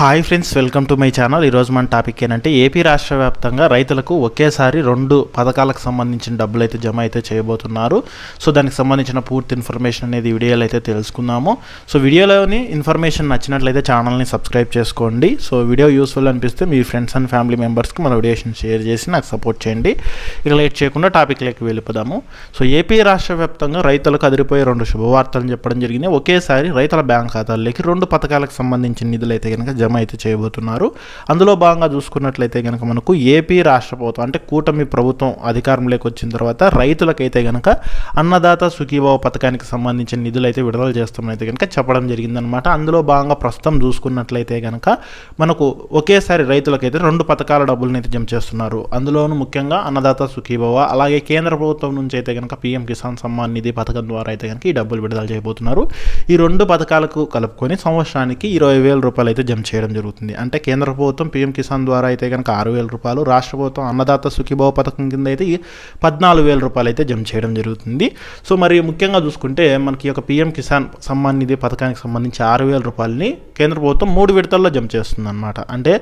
Hi friends welcome to my channel ఈరోజు మన topic ఏంటంటే ఏపీ రాష్ట్ర వ్యాప్తంగా రైతులకు ఒకేసారి రెండు పథకాలకు సంబంధించిన డబ్బులు అయితే జమ అయితే చేయబోతున్నారు. సో దానికి సంబంధించిన పూర్తి ఇన్ఫర్మేషన్ అనేది వీడియోలో అయితే తెలుసుకుందాము. సో వీడియోలోని ఇన్ఫర్మేషన్ నచ్చినట్లయితే ఛానల్ని సబ్స్క్రైబ్ చేసుకోండి. సో వీడియో యూస్ఫుల్ అనిపిస్తే మీ ఫ్రెండ్స్ అండ్ ఫ్యామిలీ మెంబర్స్కి మన వీడియోషన్ షేర్ చేసి నాకు సపోర్ట్ చేయండి. ఇక లేట్ చేయకుండా టాపిక్లోకి వెళ్ళిపోదాము. సో ఏపీ రాష్ట్ర వ్యాప్తంగా రైతులకు అదిరిపోయే రెండు శుభవార్తలు చెప్పడం జరిగింది. ఒకేసారి రైతుల బ్యాంక్ ఖాతాల్లోకి రెండు పథకాలకు సంబంధించిన నిధులు అయితే కనుక జమ అయితే చేయబోతున్నారు. అందులో భాగంగా చూసుకున్నట్లయితే కనుక మనకు ఏపీ రాష్ట్ర ప్రభుత్వం అంటే కూటమి ప్రభుత్వం అధికారంలోకి వచ్చిన తర్వాత రైతులకైతే కనుక అన్నదాత సుఖీభావ పథకానికి సంబంధించిన నిధులు అయితే విడుదల చేస్తామని అయితే కనుక చెప్పడం జరిగిందనమాట అందులో భాగంగా ప్రస్తుతం చూసుకున్నట్లయితే కనుక మనకు ఒకేసారి రైతులకైతే రెండు పథకాల డబ్బులను అయితే జమ చేస్తున్నారు. అందులోనూ ముఖ్యంగా అన్నదాత సుఖీభవ అలాగే కేంద్ర ప్రభుత్వం నుంచి అయితే కనుక పీఎం కిసాన్ సమ్మాన్ నిధి పథకం ద్వారా అయితే కనుక ఈ డబ్బులు విడుదల చేయబోతున్నారు. ఈ రెండు పథకాలకు కలుపుకొని సంవత్సరానికి ఇరవై వేల రూపాయలు అయితే జమ చేయడం జరుగుతుంది. అంటే కేంద్ర ప్రభుత్వం పీఎం కిసాన్ ద్వారా అయితే కనుక ఆరు వేల రూపాయలు రాష్ట్ర ప్రభుత్వం అన్నదాత సుఖీభావ పథకం కింద అయితే పద్నాలుగు వేల రూపాయలు అయితే జమ చేయడం జరుగుతుంది. సో మరి ముఖ్యంగా చూసుకుంటే మనకి ఈ యొక్క పీఎం కిసాన్ సమ్మాన్ నిధి పథకానికి సంబంధించి ఆరు వేల రూపాయలని కేంద్ర ప్రభుత్వం మూడు విడతల్లో జమ చేస్తుంది అనమాట అంటే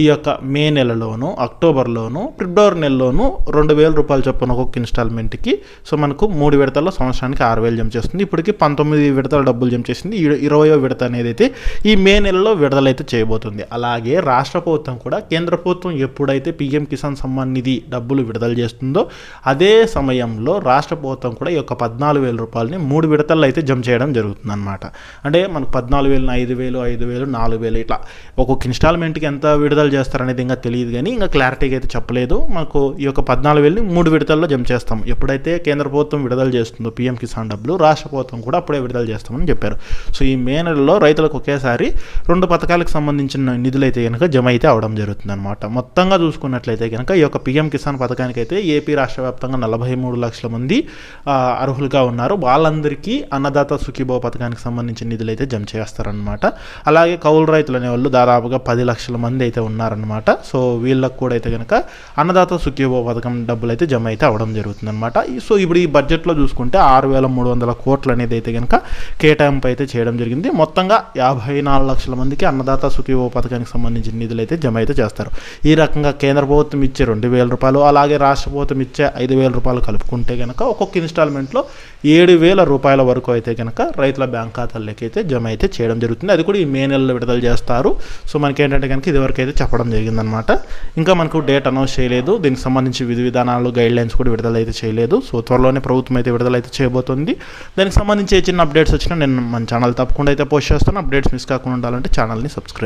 ఈ యొక్క మే నెలలోను అక్టోబర్లోను ఫిబ్రవరి నెలలోను రెండు వేల రూపాయలు చొప్పున ఒక్కొక్క ఇన్స్టాల్మెంట్కి సో మనకు మూడు విడతల్లో సంవత్సరానికి ఆరు వేలు జమ చేస్తుంది. ఇప్పటికి పంతొమ్మిది విడతల డబ్బులు జమ చేసింది. ఇరవయో విడత అనేది అయితే ఈ మే నెలలో విడుదలైతే చేయబోతుంది. అలాగే రాష్ట్ర ప్రభుత్వం కూడా కేంద్ర ప్రభుత్వం ఎప్పుడైతే పీఎం కిసాన్ సమ్మాన్ నిధి డబ్బులు విడుదల చేస్తుందో అదే సమయంలో రాష్ట్ర ప్రభుత్వం కూడా ఈ యొక్క పద్నాలుగు వేల రూపాయలని మూడు విడతల్లో అయితే జమ చేయడం జరుగుతుంది అనమాట అంటే మనకు పద్నాలుగు వేలు ఐదు వేలు ఐదు వేలు నాలుగు వేలు ఇట్లా ఒక్కొక్క ఇన్స్టాల్మెంట్కి ఎంత విడుదల చేస్తారనేది ఇంకా తెలియదు కానీ ఇంకా క్లారిటీగా అయితే చెప్పలేదు. మనకు ఈ యొక్క పద్నాలుగు వేలని మూడు విడతల్లో జమ చేస్తాం. ఎప్పుడైతే కేంద్ర ప్రభుత్వం విడుదల చేస్తుందో పీఎం కిసాన్ డబ్బులు రాష్ట్ర ప్రభుత్వం కూడా అప్పుడే విడుదల చేస్తామని చెప్పారు. సో ఈ మే నెలలో రైతులకు ఒకేసారి రెండు పథకాలకు సంబంధించిన నిధులు అయితే కనుక జమ అయితే అవడం జరుగుతుంది అనమాట మొత్తంగా చూసుకున్నట్లయితే కనుక ఈ యొక్క పీఎం కిసాన్ పథకానికి అయితే ఏపీ రాష్ట్ర వ్యాప్తంగా నలభై మూడు లక్షల మంది అర్హులుగా ఉన్నారు. వాళ్ళందరికీ అన్నదాత సుఖీభవ పథకానికి సంబంధించిన నిధులు అయితే జమ చేస్తారనమాట అలాగే కౌలు రైతులు అనేవాళ్ళు దాదాపుగా పది లక్షల మంది అయితే ఉన్నారనమాట సో వీళ్ళకు కూడా అయితే కనుక అన్నదాత సుఖీభవ పథకం డబ్బులు అయితే జమ అయితే అవడం జరుగుతుంది అనమాట సో ఇప్పుడు ఈ బడ్జెట్లో చూసుకుంటే ఆరు వేల మూడు వందల కోట్లు అనేది అయితే కనుక కేటాయింపు అయితే చేయడం జరిగింది. మొత్తంగా యాభై నాలుగు లక్షల మందికి అన్నదాత సుఖీభావ పథకానికి సంబంధించిన నిధులు అయితే జమ అయితే చేస్తారు. ఈ రకంగా కేంద్ర ప్రభుత్వం ఇచ్చే రెండు వేల రూపాయలు అలాగే రాష్ట్ర ప్రభుత్వం ఇచ్చే ఐదు వేల రూపాయలు కలుపుకుంటే కనుక ఒక్కొక్క ఇన్స్టాల్మెంట్లో ఏడు వేల రూపాయల వరకు అయితే కనుక రైతుల బ్యాంక్ ఖాతాల్లోకి అయితే జమ అయితే చేయడం జరుగుతుంది. అది కూడా ఈ మే నెలలో విడుదల చేస్తారు. సో మనకి ఏంటంటే కనుక ఇదివరకు అయితే చెప్పడం జరిగిందనమాట ఇంకా మనకు డేట్ అనౌన్స్ చేయలేదు. దీనికి సంబంధించి విధి విధానాలు గైడ్ లైన్స్ కూడా విడుదల అయితే చేయలేదు. సో త్వరలోనే ప్రభుత్వం అయితే విడుదల అయితే చేయబోతుంది. దానికి సంబంధించి చిన్న అప్డేట్స్ వచ్చినా నేను మన ఛానల్ తప్పకుండా అయితే పోస్ట్ చేస్తాను. అప్డేట్స్ మిస్ కాకుండా ఉండాలంటే ఛానల్ని సబ్స్క్రైబ్